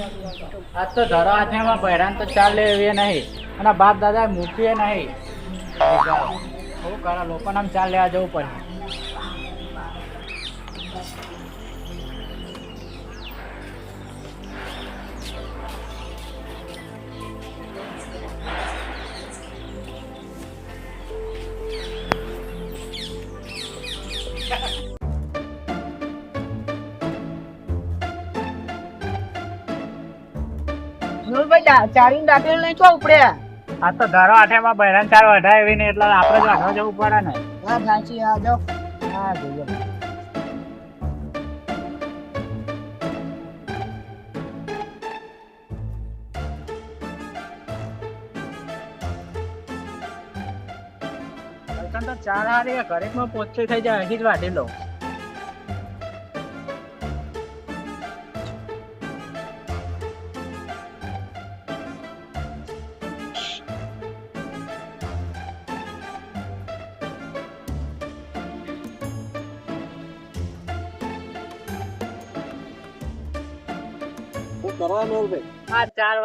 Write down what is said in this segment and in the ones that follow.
આજ તો ધરો હાથેમાં ભૈરાન તો ચાલ એવી નહીં. અને બાપ દાદા મૂકીએ નહીં. શું કરે લોકોને આમ ચાલ લેવા જવું પડે. ભાઈ ચારી દાંતેલ નહીં છો ઉપડે. આ તો ધરો આઠેમાં બહેરાન ચાર વઢાય એવી ને એટલે આપણે જ જવું પડે ને. હા સાચી હા જો. હા જોઈએ. ચાર હારી ઘરેકમાં પોચી થઈ જાય હજી જ વાટી લો કરવાનું ભાઈ. આ ચાર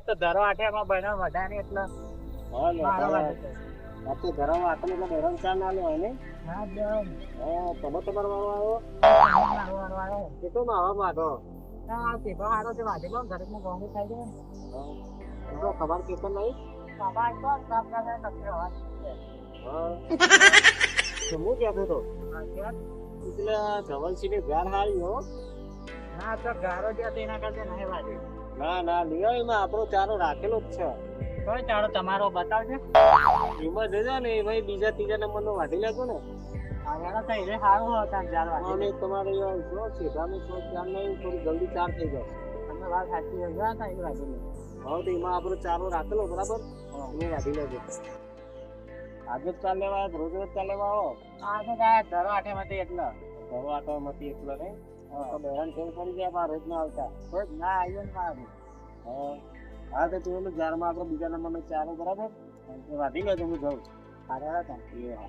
તો ધરો હાથેમાં બહેનો વધારે એટલે હા ને આ તો એટલે ના ને? હા. હા તમે તમારો વાળો કેટલો માવા આ સીધો હારો છે લો ખાઈ જાય ને તો ખબર કેતન નહીં? બાબા તો વાત હા. તો હું એટલે ધવલસિંહની ઘર હારી હો. ના તો ગારો કરતા નહીં વાગે. ના ના લિયો એમાં. આપણો ચારો રાખેલો જ છે. કોઈ ચારો તમારો બતાવજો. એમાં જજો ને એમાં બીજા ત્રીજા નંબર નો વાઢી લેજો ને. આગળ તો એને સારું હતા ચાર અને તમારે જો છો ચાર નહીં થોડી જલ્દી ચાર થઈ જશે. તમે વાત સાચી એ વાગે હવે તો એમાં આપણો ચારો રાખેલો બરાબર? એને વાઢી લેજો. આજે જ ચાલ લેવા રોજ રોજ ચાલ લેવા આવો આ તો કાંઈ ધરો આઠે માંથી એટલે નહીં. તો બહેરાન થઈને પડી પણ રોજ ના આવતા. કોઈ ના આવ્યો ને મારું. હા? તો તું એનું જારમાં આપણે બીજા નંબરનો ચારો બરાબર વાંધી વાઢી હું જાઉં. આગળ હતા એ હા.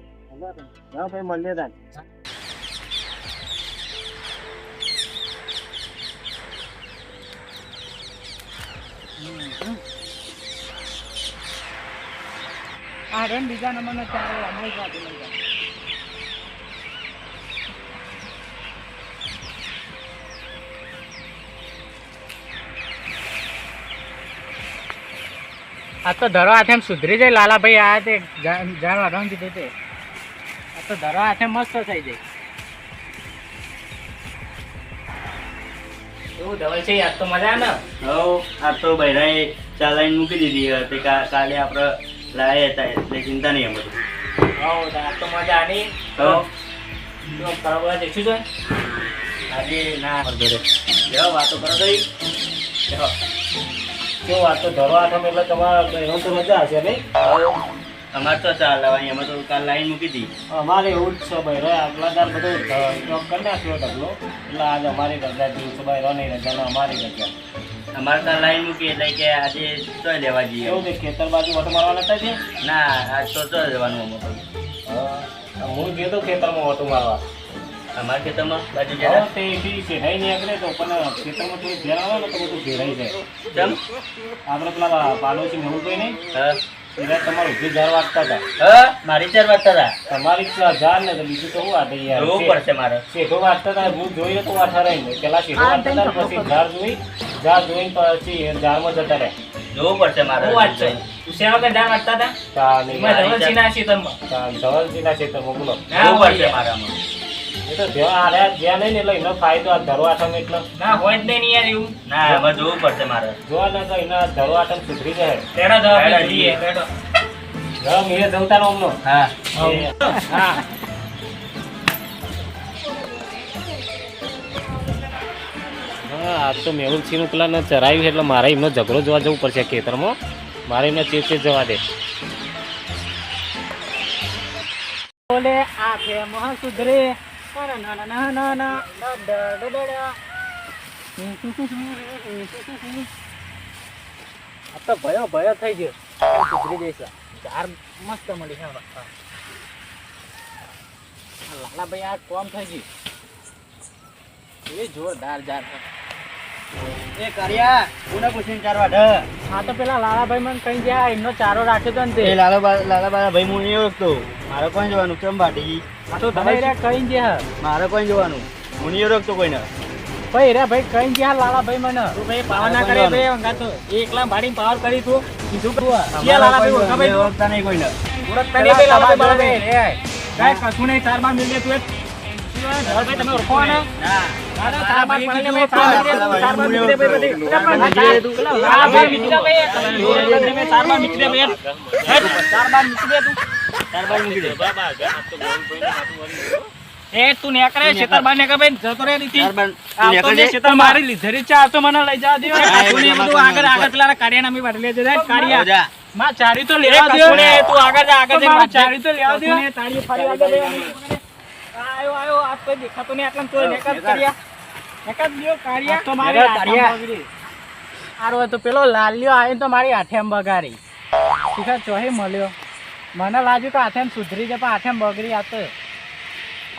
હા ભાઈ મળીએ તાન. આ બીજા નંબરનો ચારો અમે સાથે લઈ ગયા આ તો ધરો હાથે સુધરી જાય લાલાભાઈ આ તે જાણવા રંગ દીધું તે. આ તો ધરો હાથે મસ્ત થઈ જાય. એવું ધવલ છે આજ તો મજા ને? હવ આ તો બહેરાએ ચાલાઈને મૂકી દીધી હતી કાલે આપણે લાયા હતા એટલે ચિંતા નહીં બધું હવ આ તો મજા આની હવ. તો ફરવા જઈશું તો આજે ના વાતો કરો તો. કેવું આ તો ધરો આઠમ એટલે તમારા એવું તો મજા હશે નહીં? અમારે તો ચા ભાઈ અમે તો કાલ લાઈન મૂકી દીધી અમારે એવું જ છે બહેરો આગલાદાર બધો સ્ટોક કરી નાખ્યો ઢગલો. એટલે આજ અમારી રજા દિવસે બહેરોની રજા ને અમારી રજા. અમારે તો લાઈન મૂકી એટલે કે આજે તો લેવા જઈએ. એવું કે ખેતર બાજુ વટો મારવાના હતા છે ના આજ તો ચોય લેવાનું અમે તો હું ગયો તો ખેતરમાં વટો મારવા. અમારા ખેતરમાં બાજુ હા, જરા તે એથી શેઠાઈ નીકળે તો પણ ખેતરમાં થોડું ઘેર આવે ને તો બધું ઘેરાઈ જાય. ચમ? આપણે પેલા પાડોશી મેહુલ ભાઈ નહીં હા. એટલે તમારું ઊભી ઝાડ વાગતા હતા. હા? મારી ચાર વાગતા હતા? તમારી ઝાડ ને તો બીજું તો જોવું પડશે મારે. શેઠો વાટતા હતા હું જોઈને તો વાઠા રહી પેલા શેઠો વાટતા હતા પછી ઝાડ જોઈ ઝાડ જોઈને પછી ઝાડમાં જતા રહ્યા. જોવું પડશે મારે. વાત છે? હતા? ખેતરમાં બોલો. જોવું પડશે મારામાં એ તો જ્યાં ને પેલા ચરાયું છે એટલે મારે એમનો ઝઘડો જોવા જવું પડશે ખેતરમાં. મારે એમને ચેપ જવા દે. બોલે આ સુધરે ભયો ભયો થઈ ગયો. સુધરી ચાર મસ્ત મળી છે લાલા ભાઈ આ કોમ થઈ ગયું. એ જોરદાર જાર એ કર્યા ઉને પૂછીને ચારવા ઢ હા તો પેલા લાલાભાઈ મને કઈ ગયા એમનો ચારો રાખ્યો તો ને તે. એ લાલાબા લાલાબા ભાઈ હું નહીં ઓળખતો મારે કોણ જોવાનું? કેમ ભાટી તો તમે રે કઈ ગયા. મારે કોણ જોવાનું? હું નહીં ઓળખતો કોઈને. ભાઈ રે ભાઈ કઈ ગયા લાલાભાઈ મને. તું ભાઈ પાવર ના કરે ભાઈ અંગા તો એકલા ભાડીને પાવર કરી તું. કીધું કે લાલાભાઈ ઓળખા ભાઈ ઓળખતા નહીં કોઈને. ઓળખતા નહીં લાલાભાઈ કાંઈ કશું નહીં તાર બાર મિલ તું એક તમે તું. તું. એ તું નેકરે છેતર બાર નેકર ભાઈ જતો તો જે છેતર મારી લીધેલી ચા તો મને લઈ જવા દે બધું આગળ આગળ પેલા કાળિયાના બી વાટલી લેજે, હેટ, કાળિયા. માં ચારી તો લેવા દે તું આગળ જા, આગળ. ચારી તો લેવા દે. તાળી ફરી આગળ. આયો, આયો, આ તો દેખાતો નહીં આટલા તોય નેકર કાળિયા. નેકર દિયો કાળિયા. તો મારી હારું તો પેલો લાલ્યો આવીને તો મારી આઠેમ બગાડી શીખા ચોહે મળ્યો. મને લાગ્યું તો આઠેમ સુધરી જાય પણ આઠેમ બગડી આ તો.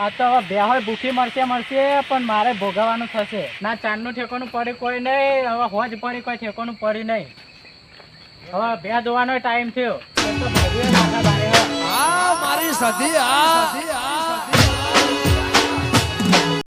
આ તો હવે બે હોય ભૂખી મળશે મળશે પણ મારે ભોગવવાનું થશે. ના ચાંદનું ઠેકોનું પડી કોઈ નહીં હવે હોજ પડી કોઈ ઠેકોનું પડી નહીં. હવે બે ધોવાનો ટાઈમ થયો. મારી સધી આ